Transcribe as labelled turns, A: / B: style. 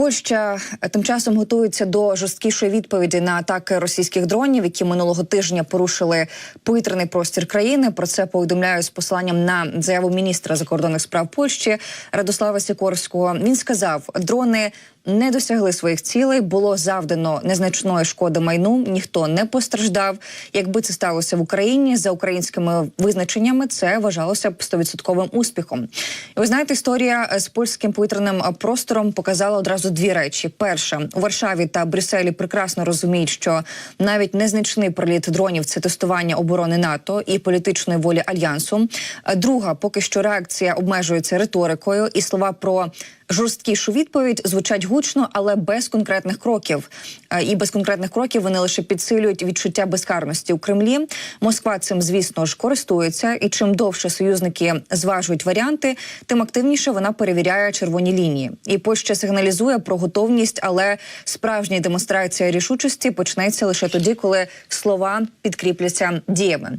A: Польща е, тим часом готується до жорсткішої відповіді на атаки російських дронів, які минулого тижня порушили повітряний простір країни. Про це повідомляю з посиланням на заяву міністра закордонних справ Польщі Радослава Сікорського. Він сказав, дрони не досягли своїх цілей, було завдано незначної шкоди майну. Ніхто не постраждав. Якби це сталося в Україні за українськими визначеннями, це вважалося б стовідсотковим успіхом. І ви знаєте, історія з польським повітряним простором показала одразу дві речі: перша у Варшаві та Брюсселі прекрасно розуміють, що навіть незначний приліт дронів це тестування оборони НАТО і політичної волі альянсу. Друга, поки що реакція обмежується риторикою, і слова про жорсткішу відповідь звучать гучно, але без конкретних кроків. Е, І без конкретних кроків вони лише підсилюють відчуття безкарності у Кремлі. Москва цим, звісно ж, користується, і чим довше союзники зважують варіанти, тим активніше вона перевіряє червоні лінії. І Польща сигналізує про готовність, але справжня демонстрація рішучості почнеться лише тоді, коли слова підкріпляться діями.